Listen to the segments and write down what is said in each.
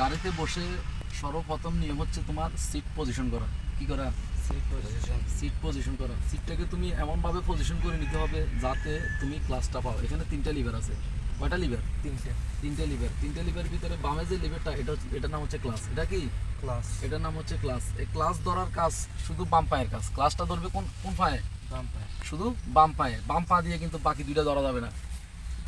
গাড়িতে বসে সর্বপ্রথম নিয়ম হচ্ছে তোমার সিট পজিশন করা। কি করা? সিট পজিশন করা। সিটটাকে তুমি এমনভাবে পজিশন করে নিতে হবে যাতে তুমি ক্লাসটা পাও। এখানে তিনটা লিভার আছে। কয়টা লিভার তিনটে। তিনটে লিভার তিনটে লিভারের ভিতরে বামে যে লিভারটা এটা এটার নাম হচ্ছে ক্লাস এটা কি? ক্লাস এটার নাম হচ্ছে ক্লাস এই ক্লাস ধরার কাজ শুধু বাম পায়ের কাজ। ক্লাসটা ধরবে কোন কোন পায়ে? বাম পায়ে। শুধু বাম পায়ে। বাম পা দিয়ে কিন্তু বাকি দুইটা ধরা যাবে না।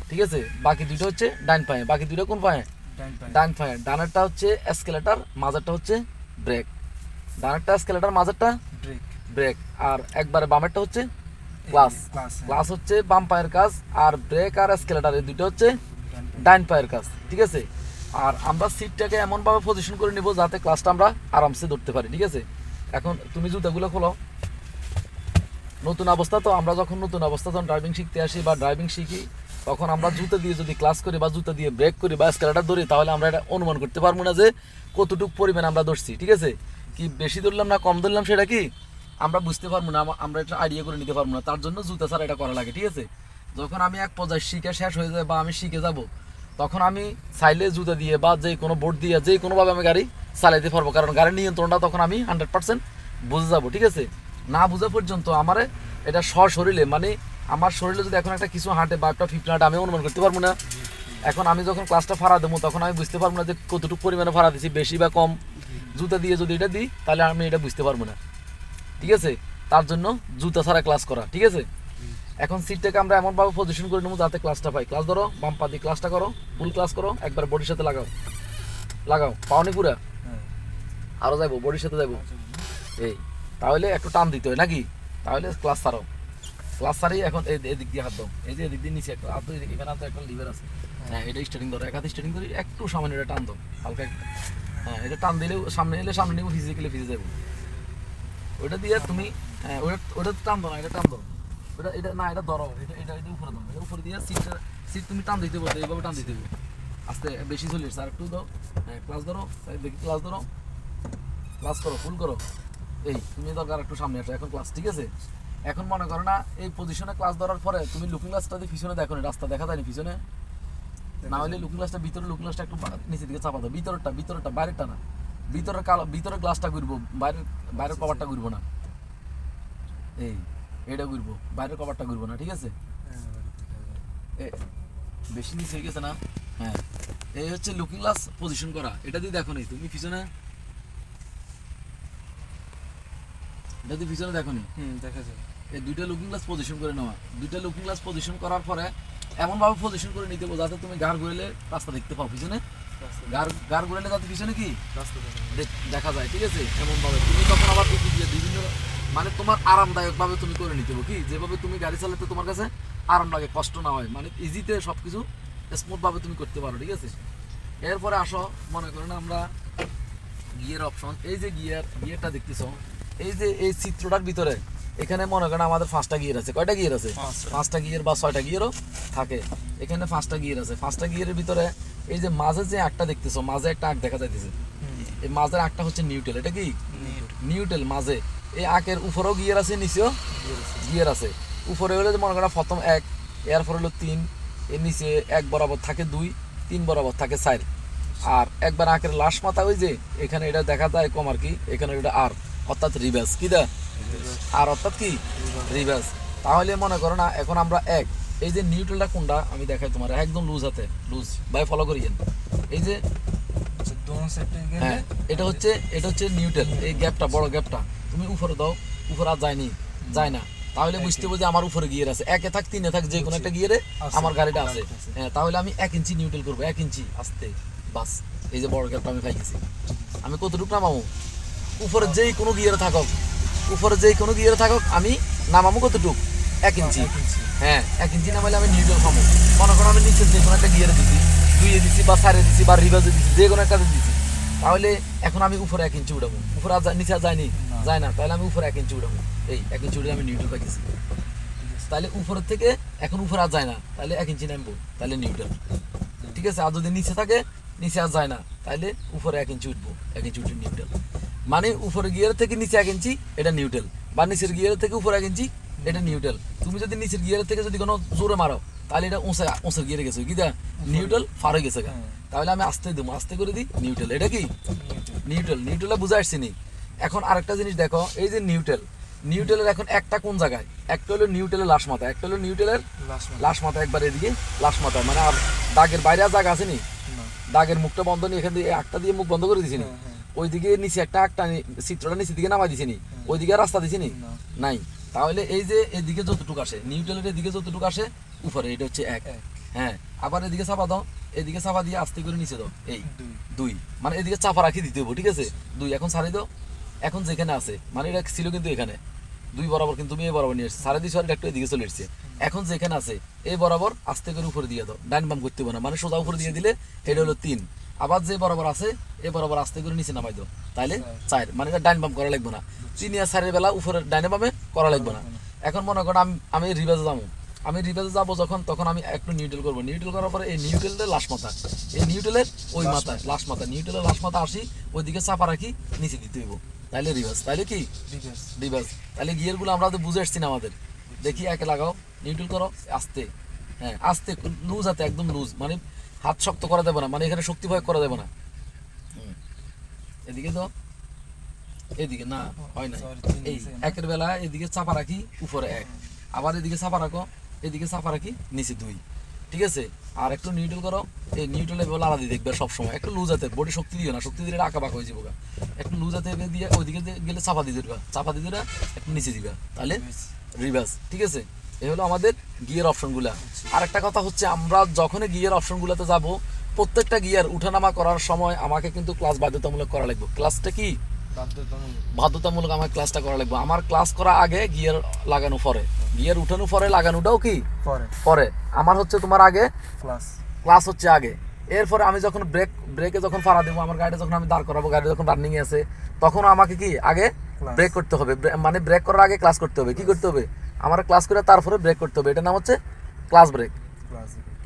ঠিক আছে? বাকি দুইটা হচ্ছে ডান পায়ে। বাকি দুইটা কোন পায়ে? ডান ডান ডানেরটা হচ্ছে এসকেলেটার মাঝেরটা হচ্ছে ব্রেক ডানেরটা এসকেলেটার মাঝেরটা ব্রেক ব্রেক আর একবারে বামেরটা হচ্ছে ক্লাস ক্লাস ক্লাস হচ্ছে বাম পায়ের কাজ আর ব্রেক আর এসকেলেটার এই দুটো হচ্ছে ডাইন পায়ের কাজ ঠিক আছে? আর আমরা সিটটাকে এমনভাবে পজিশন করে নিব যাতে ক্লাসটা আমরা আরামসে ধরতে পারি ঠিক আছে? এখন তুমি জুতাগুলো খোলো নতুন অবস্থা তো আমরা যখন নতুন অবস্থা যখন ড্রাইভিং শিখতে আসি বা ড্রাইভিং শিখি তখন আমরা জুতা দিয়ে যদি ক্লাস করি বা জুতা দিয়ে ব্রেক করি বা স্কেলাটার ধরি, তাহলে আমরা এটা অনুমান করতে পারব না যে কতটুকু পরিমাণ আমরা ধরছি, ঠিক আছে? কি বেশি ধরলাম না কম ধরলাম সেটা কি? আমরা বুঝতে পারব না আমরা এটা আইডিয়া করে নিতে পারব না। তার জন্য জুতা ছাড়া এটা করা লাগে, ঠিক আছে? যখন আমি এক পর্যায়ে শিখে শেষ হয়ে যায় বা আমি শিখে যাব, তখন আমি চাইলে জুতা দিয়ে বা যে কোনো বোর্ড দিয়ে যে কোনোভাবে আমি গাড়ি চালাইতে পারব। কারণ গাড়ির নিয়ন্ত্রণটা তখন আমি হান্ড্রেড পার্সেন্ট বুঝে যাব, ঠিক আছে? না বোঝা পর্যন্ত আমার এটা সশরীরে মানে আমার শরীরে যদি এখন একটা কিছু হাঁটে বা একটা ফিফটিন হাঁটে, আমি অনুমান করতে পারব না। এখন আমি যখন ক্লাসটা ফাড়া দেবো, তখন আমি বুঝতে পারব না যে কতটুকু পরিমাণে ফাড়া দিচ্ছি বেশি বা কম। জুতা দিয়ে যদি এটা দিই, তাহলে আমি এটা বুঝতে পারব না। ঠিক আছে? তার জন্য জুতা ছাড়া ক্লাস করা, ঠিক আছে? এখন সিটটাকে আমরা এমনভাবে পজিশন করে নেব যাতে ক্লাসটা পাই। ক্লাস ধরো, বাম পা দিয়ে ক্লাসটা করো ফুল ক্লাস করো, একবার বডির সাথে লাগাও। লাগাও, পাওনি পুরা? আরও যাব বডির সাথে যাব এই, তাহলে একটু টান দিতে হয়, নাকি? তাহলে ক্লাস ছাড়ো এখন এদিক দিয়ে হাত দাও। এই যে এদিক দিয়ে নিচে হাত এখানে হাতে একটা লিভার আছে। হ্যাঁ এটা ধরো, এক হাতে করি একটু সামনে এটা টান দাও, হালকা হ্যাঁ এটা টান দিলেও সামনে এলে সামনে ফিজিক্যালি ফিজে দিয়ে তুমি হ্যাঁ ওটা ওটা টান দাও না, এটা টান দাও। ওটা এটা, না, এটা ধরো, এটা এটা এটা উপরে দাও। এটা উপরে দিয়ে সিটটা সিট তুমি টান দিতে বলতে এইভাবে টান দিতে আস্তে, বেশি চলে আর একটু দাও। হ্যাঁ ক্লাস ধরো দেখি ক্লাস ধরো। ক্লাস করো ফুল করো। এই, তুমি দরকার একটু সামনে আসো, এখন ক্লাস ঠিক আছে? এখন মনে করো না এই পজিশনে ক্লাস ধরার পরে তুমি লুকিং গ্লাসটা দিয়ে পিছনে দেখো না রাস্তা দেখা যায়নি পিছনে? না হলে লুকিং গ্লাসটা ভিতরে লুকিং গ্লাসটা একটু নিচের দিকে চাপা দাও। ভিতরটা ভিতরটা বাইরেরটা না। ভিতরের কালো ভিতরের গ্লাসটা ঘুরবো বাইরের বাইরের কভারটা ঘুরবো না। এই এটা ঘুরবো বাইরের কভারটা ঘুরবো না ঠিক আছে? বেশি নিচে হয়ে গেছে না? হ্যাঁ। এই হচ্ছে লুকিং গ্লাস পজিশন করা। এটা দিয়ে দেখো নি তুমি পিছনে? এটা দিয়ে পিছনে দেখো নি? হুম দেখা যাবে। এই দুইটা লুকিং গ্লাস পজিশন করে নেওয়া। দুইটা লুকিং গ্লাস পজিশন করার পরে এমনভাবে পজিশন করে নিতে হবে যাতে তুমি গাড় ঘুরেলে রাস্তা দেখতে পাও পিছনে গাড় ঘুরেলে যাতে পিছনে কি? দেখা যায়। ঠিক আছে? এমনভাবে। তুমি তখন আবার বিভিন্ন মানে তোমার আরামদায়ক ভাবে তুমি করে নিতে হবে কি? যেভাবে তুমি গাড়ি চালাতে তোমার কাছে আরাম লাগে কষ্ট না হয়। মানে ইজিতে সব কিছু স্মুথ ভাবে তুমি করতে পারো ঠিক আছে? এরপরে আসো মনে করো না আমরা গিয়ার অপশন এই যে গিয়ার গিয়ারটা দেখতেছো এই যে এই চিত্রটার ভিতরে এখানে মনে করেন আমাদের পাঁচটা গিয়ার আছে। কয়টা গিয়ার আছে? পাঁচটা। গিয়ার বা ছয়টা গিয়ারও থাকে। এখানে পাঁচটা গিয়ার আছে। পাঁচটা গিয়ারের ভিতরে এই যে মাঝে যে আঁকটা দেখতেছো মাঝে একটা আঁক দেখা যাইতেছে। এই মাঝের আঁকটা হচ্ছে নিউটেল এটা কি? নিউটেল মাঝে। এই আঁকের উপরেও গিয়ার আছে নিচেও গিয়ার আছে। উপরে হলে মনে করেন প্রথম এক এরপর হলো তিন এর নিচে এক বরাবর থাকে দুই তিন বরাবর থাকে চার। আর একবার আঁকের লাশ মাথা ওই যে এখানে এটা দেখা যায় কম আর কি এখানে এটা আর অর্থাৎ রিভার্স কি দা? আর অর্থাৎ কি? রিভার্স তাহলে মনে করো না এখন আমরা এক। এই যে নিউট্রালটা কোনটা? আমি দেখাই তোমার। একদম লুজ হাতে। লুজ ভাই ফলো করিয়েন এই যে আচ্ছা হ্যাঁ এটা হচ্ছে এটা হচ্ছে নিউট্রাল এই গ্যাপটা বড় গ্যাপটা তুমি উপরে দাও। উপরে আর যায়নি। যায় না। তাহলে বুঝতে হবে যে আমার উপরে গিয়ার আছে। একে থাক তিনে থাক যে কোনো একটা গিয়ারে আমার গাড়িটা আছে গাড়িটা আছে। হ্যাঁ তাহলে আমি এক ইঞ্চি নিউট্রাল করব। এক ইঞ্চি। আস্তে। বাস। এই যে বড় গ্যাপটা আমি পাইতেছি। আমি কতটুকু নামাবো? উপরে যেই কোনো গিয়ারে থাকক। উপরে যেই কোনো গিয়ে থাকুক আমি নামাবো কতটুকু? এক ইঞ্চি। হ্যাঁ এক ইঞ্চি নামাইলে আমি নিউট্রাল খাব মনে করো আমি নিচে যে কোনো একটা গিয়ারে দিছি দুইয়ে দিছি বা সারে দিছি বা রিভার্সে দিছি যে কোনো একটা দিছি। তাহলে এখন আমি উপরে এক ইঞ্চি উঠাবো উপরে আর নিচে আর যায়নি যায় না। তাহলে আমি উপরে এক ইঞ্চি উঠাবো এই এক ইঞ্চি উঠে আমি নিউট্রাল পাইতেছি তাহলে উপরের থেকে এখন উপরে আর যায় না। তাহলে এক ইঞ্চি নামবো। তাহলে নিউট্রাল ঠিক আছে? আর যদি নিচে থাকে নিচে আর যায় না। তাহলে উপরে এক ইঞ্চি উঠবো। এক ইঞ্চি উঠে নিউট্রাল মানে উপরে গিয়ার থেকে নিচে এক ইঞ্চি এটা নিউট্রাল বা নিচের গিয়ার থেকে উপরে এক ইঞ্চি এটা নিউট্রাল তুমি যদি নিচের গিয়ার থেকে যদি কোনো জোরে মারো তাহলে এটা উঁচে উঁচের গিয়ারে গেছো। কি নিউট্রাল ফার হয়ে গেছে হ্যাঁ। তাহলে আমি আস্তে দেবো আস্তে করে দিই নিউট্রাল এটা কি? নিউট্রাল নিউট্রাল বুঝে আসছি নি? এখন আরেকটা জিনিস দেখো এই যে নিউট্রাল নিউট্রালের এখন একটা কোন জায়গায়? একটা হলো নিউট্রালের লাশ মাথা একটা হলো নিউট্রালের লাশ মাথা। একবার এদিকে লাশ মাথা। মানে আর দাগের বাইরে আর জায়গা আছে নি? দাগের মুখটা বন্ধ নেই এখান দিয়ে একটা দিয়ে মুখ বন্ধ করে দিছি নি। ওইদিকে নিচে একটা একটা চিত্রটা নিচে দিকে নামাই দিছি নি। ওইদিকে রাস্তা দিছি নি? নাই। তাহলে এই যে এদিকে যতটুকু আসে নিউট্রালের এদিকে যতটুকু আসে উপরে এটা হচ্ছে এক। হ্যাঁ আবার এদিকে চাপা দাও এদিকে চাপা দিয়ে আস্তে করে নিচে দাও এই। দুই। মানে এদিকে চাপা রাখি দিতে হবে ঠিক আছে? দুই এখন সারি দাও। এখন যেখানে আছে মানে এটা ছিল কিন্তু এখানে। দুই বরাবর কিন্তু তুমি এই বরাবর নিয়ে এসেছ। সাড়ে দুই সারি একটু এদিকে চলে এসছে। এখন যেখানে আছে এই বরাবর আস্তে করে উপরে দিয়ে দাও। ডাইন বাম করতে হবে না। মানে সোজা উপরে দিয়ে দিলে এটা হলো তিন। আবার যে বরাবর আছে এই বরাবর আস্তে করে নিচে নামাই দাও। তাইলে চার মানে এটা ডাইন বাম করা লাগবে না। তিন আর চারের বেলা উপরে ডাইনে বামে করা লাগবে না। এখন মনে করো আমি আমি রিভাজে যাব। আমি রিভাজে যাব যখন তখন আমি একটু নিউট্রাল করব। নিউট্রাল করার পরে এই নিউট্রালের লাশ মাথা। এই নিউট্রালের ওই মাথা। লাশ মাথা। নিউট্রালের লাশ মাথা আসি ওইদিকে চাপা রাখি নিচে দিতে হইব। তাইলে রিভার্স তাইলে কি? রিভার্স রিভার্স তাহলে গিয়ারগুলো আমরা তো বুঝে আসছি না আমাদের। দেখি একে লাগাও। নিউট্রাল করো আস্তে। হ্যাঁ আস্তে লুজ হাতে একদম লুজ। মানে হাত শক্ত করা যাবে না মানে এখানে শক্তি প্রয়োগ করা যাবে না। এদিকে তো এদিকে না হয় না এই একের বেলা এদিকে চাপা রাখি উপরে এক। আবার এদিকে চাপা রাখো এদিকে চাপা রাখি নিচে দুই। ঠিক আছে? আর একটু নিউট্রাল করো এই নিউট্রালে বলে আলাদা দেখবে সবসময়। একটু লুজ হাতে বডি শক্তি দিও না শক্তি দিলে আঁকা বাঁকা হয়ে যাব। একটু লুজ হাতে দিয়ে ওইদিকে গেলে চাপা দিয়ে দিবা চাপা দিয়ে দিবা একটু নিচে দিবা তাহলে রিভার্স ঠিক আছে? এই হলো আমাদের গিয়ার অপশনগুলা। আর একটা কথা হচ্ছে আমরা যখনই গিয়ার অপশনগুলোতে যাব প্রত্যেকটা গিয়ার উঠানামা করার সময় আমাকে কিন্তু ক্লাস বাধ্যতামূলক করা লাগবে। ক্লাসটা কি? বাধ্যতামূলক। আমার ক্লাসটা করা লাগবে। আমার ক্লাস করা আগে গিয়ার লাগানো পরে। গিয়ার উঠানো পরে লাগানোটাও কি? পরে। পরে। আমার হচ্ছে তোমার আগে ক্লাস ক্লাস হচ্ছে আগে। এরপরে আমি যখন ব্রেক ব্রেকে যখন ফাড়া দেবো আমার গাড়িটা যখন আমি দাঁড় করাবো গাড়ি যখন রানিং আছে তখন আমাকে কি? আগে ব্রেক করতে হবে। মানে ব্রেক করার আগে ক্লাস করতে হবে। কি করতে হবে? আমার ক্লাস করে তারপরে ব্রেক করতে হবে। এটার নাম হচ্ছে ক্লাস ব্রেক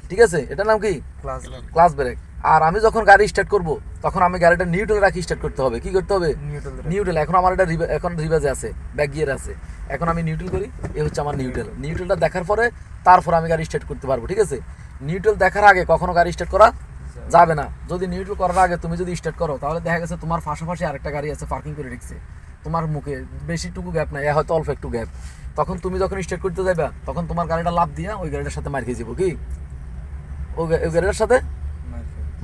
ঠিক আছে? এটার নাম কি? ক্লাস ক্লাস ব্রেক আর আমি যখন গাড়ি স্টার্ট করব তখন আমি গাড়িটা নিউট্রাল রাখি স্টার্ট করতে হবে। কি করতে হবে? নিউট্রাল নিউট্রাল এখন আমার এটা এখন রিভাজে আছে ব্যাক গিয়ার আছে। এখন আমি নিউট্রাল করি এ হচ্ছে আমার নিউট্রাল নিউট্রালটা দেখার পরে তারপর আমি গাড়ি স্টার্ট করতে পারব ঠিক আছে? নিউট্রাল দেখার আগে কখনো গাড়ি স্টার্ট করা যাবে। না। যদি নিউট্রাল করার আগে তুমি যদি স্টার্ট করো তাহলে দেখা গেছে তোমার পাশাপাশি আরেকটা গাড়ি আছে পার্কিং করে রেখেছে। তোমার মুখে বেশিটুকু গ্যাপ নাই হয়তো অল্প একটু গ্যাপ তখন তুমি যখন স্টার্ট করতে যাবে তখন তোমার গাড়িটা লাভ দিয়া ওই গাড়িটার সাথে মার খেয়ে যাব কি? ওই গাড়িটার সাথে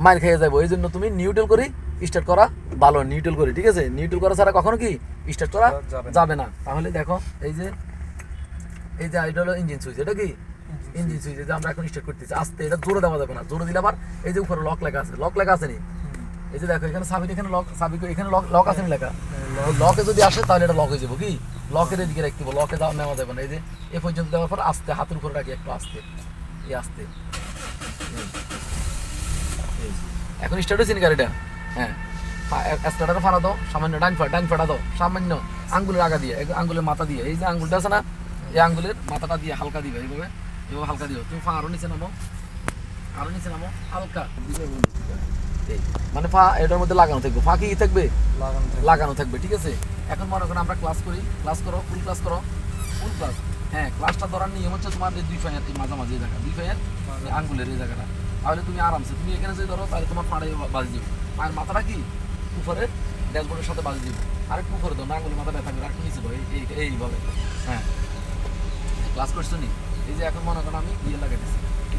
মার খেয়ে যাব এই জন্য তুমি নিউট্রাল করি স্টার্ট করা ভালো নিউট্রাল করি ঠিক আছে? নিউট্রাল করা ছাড়া কখনো কি স্টার্ট করা যাবে না। যাবে না। তাহলে দেখো এই যে এই যে এটা হলো ইঞ্জিন সুইচ এটা কি? ইঞ্জিন সুইচ যে আমরা এখন স্টার্ট করতেছি। আস্তে এটা জোরে দেওয়া যাবে না। জোরে দিলে আবার এই যে উপরে লক লেখা আছে। লক লেখা আছে নি? এই যে দেখো এখানে সাবিক এখানে লক সাবিক এখানে লক লক আছে লেখা? লকে যদি আসে তাহলে এটা লক হয়ে যাব কি? লকের এদিকে রাখতে হবে লকে দেওয়া নেওয়া যাবে না। এই যে এ পর্যন্ত দেওয়ার পর আস্তে হাতের উপরে রাখি একটু আস্তে। এই আস্তে। এখন স্টার্ট হয়েছে গাড়িটা? হ্যাঁ। স্টার্টারে ফাড়া দাও সামান্য ডান ফা ডান ফাড়া দাও। সামান্য আঙ্গুলের আগা দিয়ে আঙ্গুলের মাথা দিয়ে। এই যে আঙ্গুলটা আছে না এই আঙ্গুলের মাথাটা দিয়ে হালকা দিবে এইভাবে এভাবে হালকা দিও। তুমি পা আরও নিচে নামো আরও নিচে নামো হালকা। এই, মানে পা এটার মধ্যে লাগানো থাকবে। পা কি থাকবে? লাগানো থাকবে। ঠিক আছে? এখন মনে করো আমরা ক্লাস করি। ক্লাস করো ফুল ক্লাস করো। ফুল ক্লাস হ্যাঁ ক্লাসটা ধরার নিয়ম হচ্ছে তোমার দুই ফায়ার এই মাঝামাঝি জায়গা দুই ফায়ার আঙ্গুলের এই জায়গাটা। তাহলে তুমি আরামসে তুমি এখানে যদি ধরো তাহলে তোমার পাড়ে বাজি যাবে। পায়ের মাথাটা কি? উপরে ড্যাশবোর্ডের সাথে বাজি যাবে। আর একটু উপরে দাও না আঙ্গুলের মাথা ব্যথা করে আর একটু নিচে দাও এই এই- এইভাবে। হ্যাঁ। ক্লাস করছ নি? এই যে এখন মনে করো আমি ইয়ে লাগাই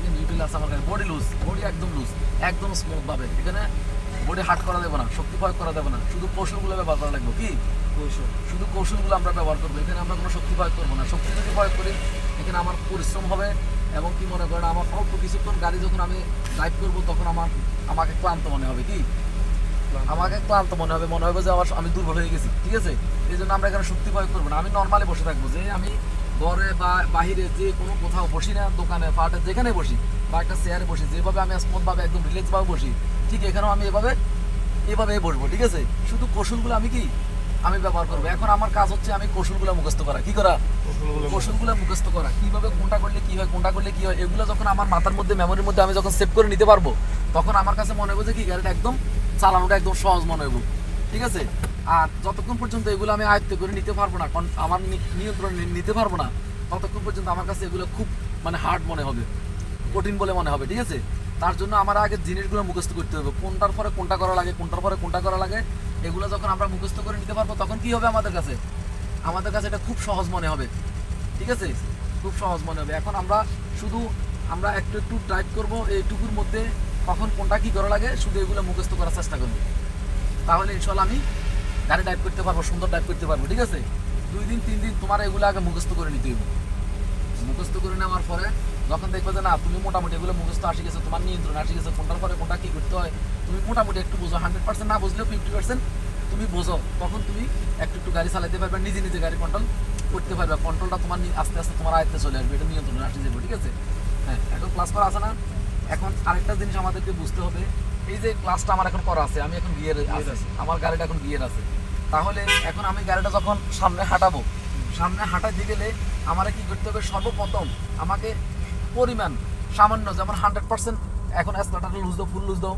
এই আছে আমার কাছে বডি লুজ বডি একদম লুজ একদম স্মুথ ভাবে। এখানে বডি হার্ড করা যাবে না শক্তি প্রয়োগ করা যাবে না। শুধু কৌশলগুলো ব্যবহার করা লাগবে কি? কৌশল। শুধু কৌশলগুলো আমরা ব্যবহার করব। এখানে আমরা কোনো শক্তি প্রয়োগ করব না। শক্তি যদি প্রয়োগ করি এখানে আমার পরিশ্রম হবে এবং কি মনে করেন আমার অল্প কিছুক্ষণ গাড়ি যখন আমি ড্রাইভ করব তখন আমার আমাকে ক্লান্ত মনে হবে কি? আমাকে ক্লান্ত মনে হবে মনে হবে যে আমার আমি দুর্বল হয়ে গেছি ঠিক আছে? এই জন্য আমরা এখানে শক্তি প্রয়োগ করব না। আমি নর্মালি বসে থাকব। যে আমি ঘরে বা বাহিরে যে কোনো কোথাও বসি না দোকানে পাটে যেখানে বসি বা একটা চেয়ারে বসি যেভাবে আমি স্মুথ ভাবে একদম রিল্যাক্স ভাবে বসি ঠিক এখানেও আমি এভাবে এভাবে বসবো ঠিক আছে? শুধু কৌশলগুলো আমি কি? আমি ব্যবহার করব। এখন আমার কাজ হচ্ছে আমি কৌশলগুলো মুখস্থ করা। কি করা? কৌশলগুলো মুখস্থ। করা। কীভাবে কোনটা করলে কি হয় কোনটা করলে কি হয় এগুলো যখন আমার মাথার মধ্যে মেমোরির মধ্যে আমি যখন সেভ করে নিতে পারব তখন আমার কাছে মনে হবে যে কি গাড়িটা একদম চালানোটা একদম সহজ মনে হবে ঠিক আছে? আর যতক্ষণ পর্যন্ত এগুলো আমি আয়ত্ত করে নিতে পারব না আমার নিয়ন্ত্রণ নিতে পারব না, ততক্ষণ পর্যন্ত আমার কাছে এগুলো খুব মানে হার্ড মনে হবে, কঠিন বলে মনে হবে, ঠিক আছে? তার জন্য আমার আগে জিনিসগুলো মুখস্থ করতে হবে, কোনটার পরে কোনটা করা লাগে, কোনটার পরে কোনটা করা লাগে, এগুলো যখন আমরা মুখস্থ করে নিতে পারব, তখন কি হবে আমাদের কাছে? আমাদের কাছে এটা খুব সহজ মনে হবে, ঠিক আছে? খুব সহজ মনে হবে। এখন আমরা শুধু, আমরা একটু একটু ড্রাইভ করব, এইটুকুর মধ্যে কখন কোনটা কি করা লাগে, শুধু এগুলো মুখস্থ করার চেষ্টা করব। তাহলে ইনশাল্লাহ আমি গাড়ি ড্রাইভ করতে পারব সুন্দর ড্রাইভ করতে পারব ঠিক আছে? দুই দিন তিন দিন তোমার এগুলো আগে মুখস্থ করে নিতে হবে মুখস্থ করে নেওয়ার পরে যখন দেখবে যে না তুমি মোটামুটি এগুলো মুখস্থ আসে গেছে তোমার নিয়ন্ত্রণ আসে গেছে কোনটার পরে কোনটা কি করতে হয় তুমি মোটামুটি একটু বোঝো। হান্ড্রেড পার্সেন্ট না বুঝলেও ফিফটি পার্সেন্ট তুমি বোঝো। তখন তুমি একটু একটু গাড়ি চালাতে পারবে নিজে নিজে গাড়ি কন্ট্রোল করতে পারবে। কন্ট্রোলটা তোমার আস্তে আস্তে তোমার আয়ত্তে চলে আসবে এটা নিয়ন্ত্রণে আসে যাবে ঠিক আছে? হ্যাঁ এখন ক্লাস করা আছে না? এখন আরেকটা জিনিস আমাদেরকে বুঝতে হবে এই যে ক্লাসটা আমার এখন করা আছে আমি এখন গিয়ার আছে। আমার গাড়িটা এখন গিয়ার আছে। তাহলে এখন আমি গাড়িটা যখন সামনে হাঁটাবো, সামনে হাঁটাতে গেলে আমার কি করতে হবে? সর্বপ্রথম আমাকে পরিমাণ সামান্য যেমন হান্ড্রেড পার্সেন্ট এখন স্টার্টার লুজ দাও ফুল লুজ দাও।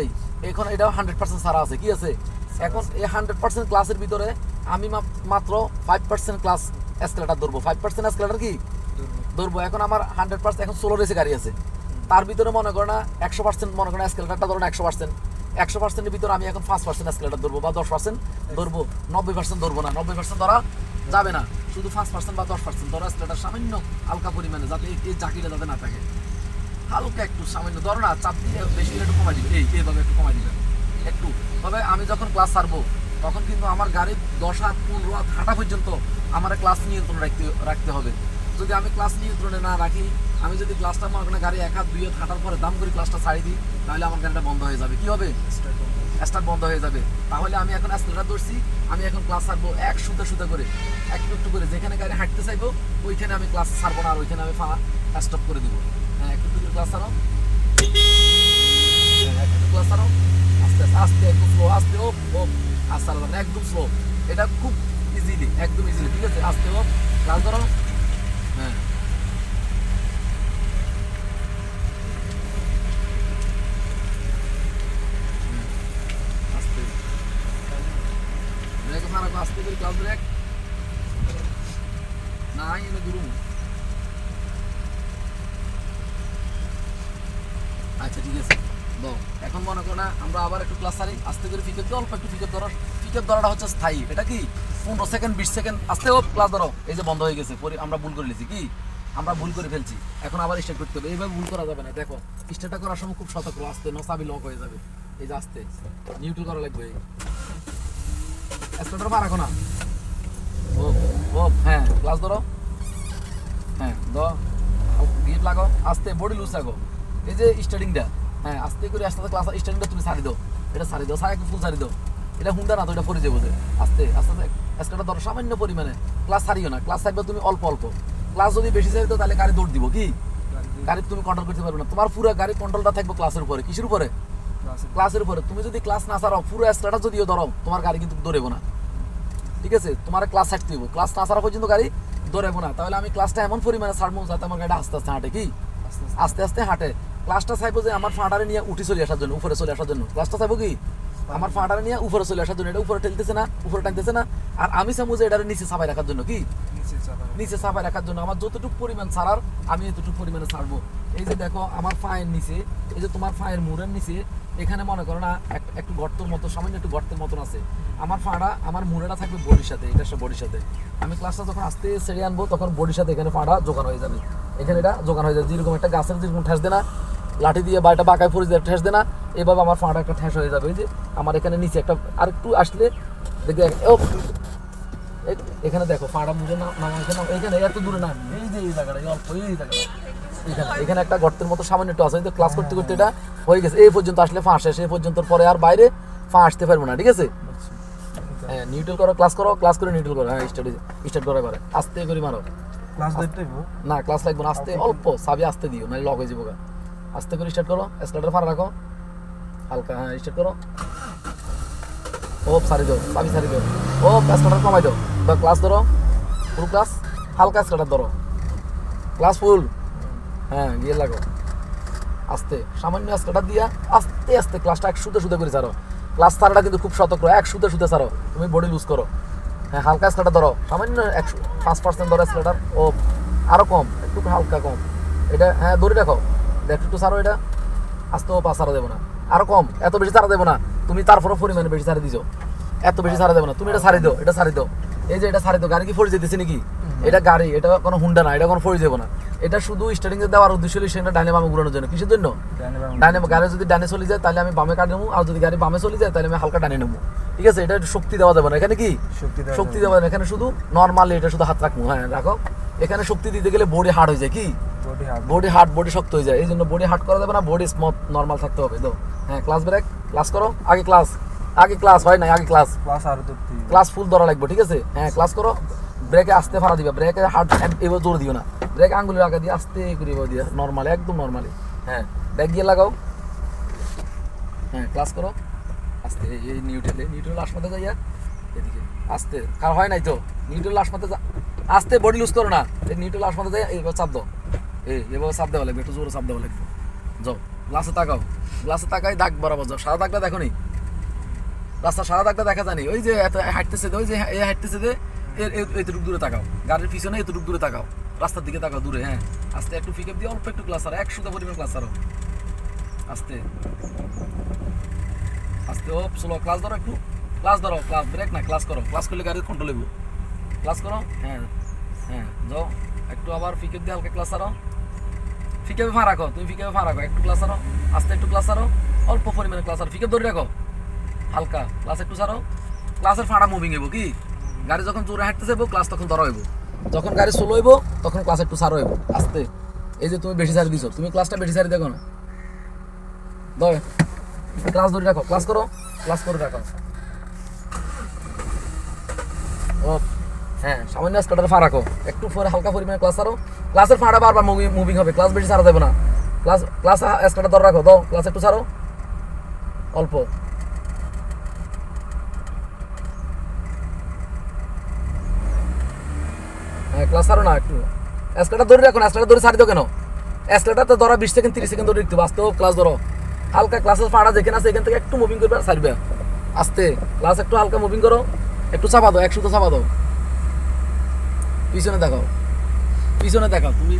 এই, এখন এটাও হান্ড্রেড পার্সেন্ট সারা আছে, কি আছে? এখন এই হান্ড্রেড পার্সেন্ট ক্লাসের ভিতরে আমি মাত্র ফাইভ পার্সেন্ট ক্লাস এসকেলেটার ধরবো। ফাইভ পার্সেন্ট এসকেলেটার কি? ধরবো। এখন আমার হান্ড্রেড পার্সেন্ট এখন ষোলো রেসে গাড়ি আছে। তার ভিতরে মনে করো না, একশো পার্সেন্ট মনে করো না এসকেলেটারটা ধরো না একশো পার্সেন্ট একশো পার্সেন্টের ভিতরে আমি এখন পাঁচ পার্সেন্ট এসকেলেটার ধরবো বা দশ পার্সেন্ট ধরবো। নব্বই পার্সেন্ট ধরবো না, নব্বই পার্সেন্ট ধরা যাবে না। শুধু পাঁচ পার্সেন্ট বা দশ পার্সেন্ট ধরো এসকেলেটার সামান্য হালকা পরিমাণে যাতে এই- জাকিটা যাতে না থাকে। হালকা একটু সামান্য, ধরো না, চাপ দিয়ে বেশি একটু কমাই দিবে। এই এইভাবে একটু কমাই দিবে। একটু। তবে আমি যখন ক্লাস ছাড়বো, তখন কিন্তু আমার গাড়ির দশ হাত, পনেরো হাত হাঁটা পর্যন্ত আমার ক্লাস নিয়ন্ত্রণ রাখতে রাখতে হবে। যদি আমি ক্লাস নিয়ন্ত্রণে না রাখি আমি যদি ক্লাসটা আমার ওখানে গাড়ি এক হাত দুই হাত হাঁটার পরে দাম করে ক্লাসটা ছাড়ি দিই তাহলে আমার গাড়িটা বন্ধ হয়ে যাবে। কি হবে? স্টার্ট বন্ধ হয়ে যাবে। তাহলে আমি এখন অ্যাক্সেলেটার ধরছি আমি এখন ক্লাস ছাড়বো এক সুতে সুতে করে একটু একটু করে। যেখানে গাড়ি হাঁটতে চাইব ওইখানে আমি ক্লাস ছাড়বো না আর ওইখানে আমি ফা স্টপ করে দিব। হ্যাঁ একটু একটু করে ক্লাস ছাড়ো একটু একটু ক্লাস ছাড়ো আস্তে আস্তে আস্তে একদম স্লো আস্তে ও ও আস্তে আলাদা একদম স্লো এটা খুব ইজিলি একদম ইজিলি ঠিক আছে? আস্তে ও ক্লাস ধরো হ্যাঁ আস্তে ব্রেক আস্তে করে ক্লাস ব্রেক নাই আচ্ছা ঠিক আছে। দাও এখন মনে করো না, আমরা আবার একটু ক্লাস সারি। আস্তে করে পিকআপ দাও অল্প একটু পিকআপ ধরো। পিকআপ ধরাটা হচ্ছে স্থায়ী। এটা কি? পনেরো সেকেন্ড বিশ সেকেন্ড আস্তে হোক ক্লাস ধরো। এই যে বন্ধ হয়ে গেছে, পরে আমরা ভুল করে নিয়েছি, কি? আমরা ভুল করে ফেলছি। এখন আবার স্টার্ট করতে হবে। এইভাবে ভুল করা যাবে না। দেখো স্টার্টটা করার সময় খুব সতর্ক। আস্তে, নসাবি লক হয়ে যাবে। এই যে আস্তে নিউট্রাল করা লাগবে। স্টার্টার রাখো না ও ও হ্যাঁ ক্লাস ধরো। হ্যাঁ গিট লাগাও আস্তে বডি লুজ রাখো এই যে স্টার্টিংটা হ্যাঁ আস্তে করে আস্তে ক্লাস স্টার্টিংটা তুমি সারি দাও। এটা সারি দাও সারি ফুল সারি দাও? এটা হুন্ডা না তো এটা পরে যাব যে। আস্তে আস্তে স্টার্টার ধরো সামান্য পরিমাণে। ক্লাস সারিও না ক্লাস সারবে তুমি অল্প অল্প। ক্লাস যদি বেশি সারি তাহলে গাড়ি দৌড় দিব কি? গাড়ি তুমি কন্ট্রোল করতে পারবে না। তোমার পুরো গাড়ি কন্ট্রোলটা থাকবে ক্লাসের উপরে। কিসের উপরে? ক্লাসের উপরে। তুমি যদি ক্লাস না সারাও পুরো স্টার্টার যদিও ধরো তোমার গাড়ি কিন্তু দৌড়েবো না। ঠিক আছে? তোমার ক্লাস ছাড়তে হবে ক্লাস না ছাড়া পর্যন্ত গাড়ি দৌড়াবো না। তাহলে আমি ক্লাসটা এমন পরিমাণে ছাড়বো যাতে আমার গাড়িটা আস্তে আস্তে হাঁটে কি? আস্তে আস্তে। হাঁটে। ক্লাসটা চাইব যে আমার ফাঁটারে নিয়ে উঠে চলে আসার জন্য উপরে চলে আসার জন্য। ক্লাসটা চাইব কি? আমার ফাঁটারে নিয়ে উপরে চলে আসার জন্য। এটা উপরে ঠেলতেছে না উপরে টানতেছে না। আর আমি চাইব যে এটার নিচে সাফাই রাখার জন্য কি? নিচে চাপাই রাখার জন্য আমার যতটুকু পরিমাণ ছাড়ার, আমি এতটুকু পরিমাণে ছাড়বো। এই যে দেখো, আমার ফায়ের নিচে, এই যে তোমার ফায়ের মুড়ের নিচে, এখানে মনে করো না, এক- একটু গর্তের মতো, সামান্য একটু গর্তের মতন আছে। আমার ফাঁড়া আমার মুড়েটা থাকবে বডির সাথে এটা সে বডির সাথে আমি ক্লাসটা যখন আস্তে ছেড়ে আনব, তখন বডির সাথে এখানে ফাঁড়া জোগান হয়ে যাবে। এখানে এটা জোগান হয়ে যাবে। যেরকম একটা গাছের যেরকম ঠেস দেনা, লাঠি দিয়ে বা একটা বাঁকায় পড়ে দিয়ে ঠেস দেনা, এভাবে আমার ফাঁড়া একটা ঠেস হয়ে যাবে। যে আমার এখানে নিচে একটা আর একটু আসলে, দেখে ও এখানে দেখো পাড়া মুজে না এখানে এত দূরে না এই যে এই জায়গাটা অল্প এই জায়গাটা। এখানে এখানে একটা গর্তের মতো সামান্য একটু আছে কিন্তু ক্লাস করতে করতে এটা হয়ে গেছে। এই পর্যন্ত আসলে ফাঁস শেষ এই পর্যন্ত পরে আর বাইরে ফা আসতে পারব না ঠিক আছে? হ্যাঁ নিউট্রাল করো ক্লাস করো ক্লাস করে নিউট্রাল করো। হ্যাঁ স্টার্ট স্টার্ট করো এবারে। আস্তে করে মারো। ক্লাস না ক্লাস লাগবে না আস্তে অল্প সাবি আস্তে দিও নাহলে লক হয়ে যাব আস্তে করে স্টার্ট করো স্টার্টার ফাড়া রাখো। হালকা হ্যাঁ স্টার্ট করো। ও সারি দাও সাবি সারি দাও। ও কমাই দাও। ক্লাস ধরো ফুল ক্লাস হালকা স্টার্টার ধরো। ক্লাস ফুল হ্যাঁ গিয়ে লাগো। আস্তে, সামান্য স্টার্টার দিয়া আস্তে আস্তে ক্লাসটা এক সুতে সুতে করে ছাড়ো। ক্লাস ছাড়াটা কিন্তু খুব সতর্ক এক সুতে সুতে ছাড়ো। তুমি বডি লুজ করো। হ্যাঁ হালকা স্টার্টার ধরো। সামান্য একশো, পাঁচ পার্সেন্ট ধরো স্টার্টার ও আরও কম, একটু হালকা কম। এটা হ্যাঁ ধরে রাখো। একটু ছাড়ো এটা। আস্তে ও পাঁচ ছাড়া দেবো না। আরও কম, এত বেশি ছাড়া দেবো না। তুমি তারপরে পরিমাণে বেশি ছাড়া দিছো। এত বেশি ছাড়া দেবো না। তুমি এটা ছাড়ি দাও, এটা ছাড়ি দাও। এই যে এটা ছাড়ি দাও গাড়ি কি ফড়ে যেতেছে নাকি? এটা গাড়ি এটা কোনো হুন্ডা না এটা কোনো ফড়ে যাব না। এটা শুধু স্টার্টিং এ দেওয়ার উদ্দেশ্য হলো সেটা ডাইনে বামে ঘুরানোর জন্য। কিসের জন্য। ডাইনে গাড়ি যদি ডানে চলে যায় তাহলে আমি বামে কাটে নেব আর যদি গাড়ি বামে চলে যায় তাহলে আমি হালকা ডানে নেব। ঠিক আছে? এটা শক্তি দেওয়া যাবে না। এখানে কি? শক্তি দেওয়া যাবে। না। এখানে শুধু নর্মালি এটা শুধু হাত রাখব। হ্যাঁ রাখো। এখানে শক্তি দিতে গেলে বডি হার্ড হয়ে যায় কি? বডি হার্ড বডি শক্ত হয়ে যায়। এই জন্য বডি হার্ড করা যাবে না বডি স্মুথ নর্মাল থাকতে হবে। তো হ্যাঁ ক্লাস ব্রেক ক্লাস করো। আগে ক্লাস আগে ক্লাস হয় না আগে ক্লাস প্লাস আর ক্লাস ফুল ধরা লাগবে ঠিক আছে? হ্যাঁ ক্লাস করো। ব্রেকে আস্তে ফাড়া দিবা ব্রেকে হার্ড এবার জোর দিও না। ব্রেক আঙ্গুলের আগে দিয়ে আস্তে করে এবার দিয়ে নর্মালি একদম নর্মালি হ্যাঁ ব্রেক গিয়ে লাগাও। হ্যাঁ ক্লাস করো। আস্তে এই- নিউট্রেল নিউট্রেল মাথা যাইয়া এদিকে। আস্তে কার হয় নাই তো? নিউট্রেল মাথা যা আস্তে বডি লুজ করো না। এই নিউট্রেল মাথা যায় এইবার চাপ দাও। এই এবার চাপ দেওয়া লাগবে একটু জোরে চাপ দেওয়া লাগবে। যাও গ্লাসে তাকাও। গ্লাসে তাকাই দাগ বরাবর যাও। সাদা দাগটা দেখো নি? রাস্তা সাদা দাগটা দেখা জানি ওই যে এত হাঁটতেছে ওই যে এ হাঁটতেছে যে এতটুকু দূরে তাকাও। গাড়ির পিছনে এতটুকু দূরে তাকাও। রাস্তার দিকে তাকাও দূরে হ্যাঁ। আস্তে একটু পিক দিয়ে অল্প একটু ক্লাস আর একশোটা পরিমাণ ক্লাস আরও। আস্তে। আস্তে, ও চলো ক্লাস ধরো একটু। ক্লাস ধরো ক্লাস ব্রেক না ক্লাস করো। ক্লাস করলে গাড়ির কন্ট্রোল হইব। ক্লাস করো হ্যাঁ হ্যাঁ যাও। একটু আবার ফিকে দিয়ে হালকা ক্লাস আরও। ফিকে ফা রাখো, তুমি ফিকে ফা রাখো। একটু ক্লাস আরও। আস্তে একটু ক্লাস আরও। অল্প পরিমাণে ক্লাস আরও। ফিকে ধরে রাখো। হালকা। ক্লাস একটু ছাড়ো। ক্লাসের ফাড়া মুভিং হইব কি? গাড়ি যখন জোরে হাঁটতে যাব ক্লাস তখন ধরা হইব। যখন গাড়ি স্লো হইব, তখন ক্লাস একটু ছাড়ো হইব। আস্তে। এই যে তুমি বেশি সারি দিছো, তুমি ক্লাসটা বেশি সারি দেখো না। দাও ক্লাস ধরে রাখো। ক্লাস করো। ক্লাস করে রাখো। ও হ্যাঁ সামান্য স্টার্টার ফা রাখো। একটু পরে হালকা পরিমাণে ক্লাস আরও ক্লাসের ফাড়া বারবার মুভিং মুভিং হবে। ক্লাস বেশি ছাড়া দেবে না। ক্লাস ক্লাস স্টার্টার ধরে রাখো। দাও ক্লাস একটু ছাড়ো। অল্প। ক্লাস আরও না একটু। এসকেটা ধরে রাখো না এসকেটা ধরে ছাড়ি দাও কেন? এসকেটা তো ধরা বিশ সেকেন্ড, তিরিশ সেকেন্ড ধরে রাখতে আস্তে ক্লাস ধরো। হালকা ক্লাসের ফাড়া যেখানে আছে, এখান থেকে একটু মুভিং করবে আর ছাড়বে। আস্তে ক্লাস একটু হালকা মুভিং করো, একটু চাপা দাও একশো তো চাপা দাও। পিছনে দেখাও পিছনে দেখাও, তুমি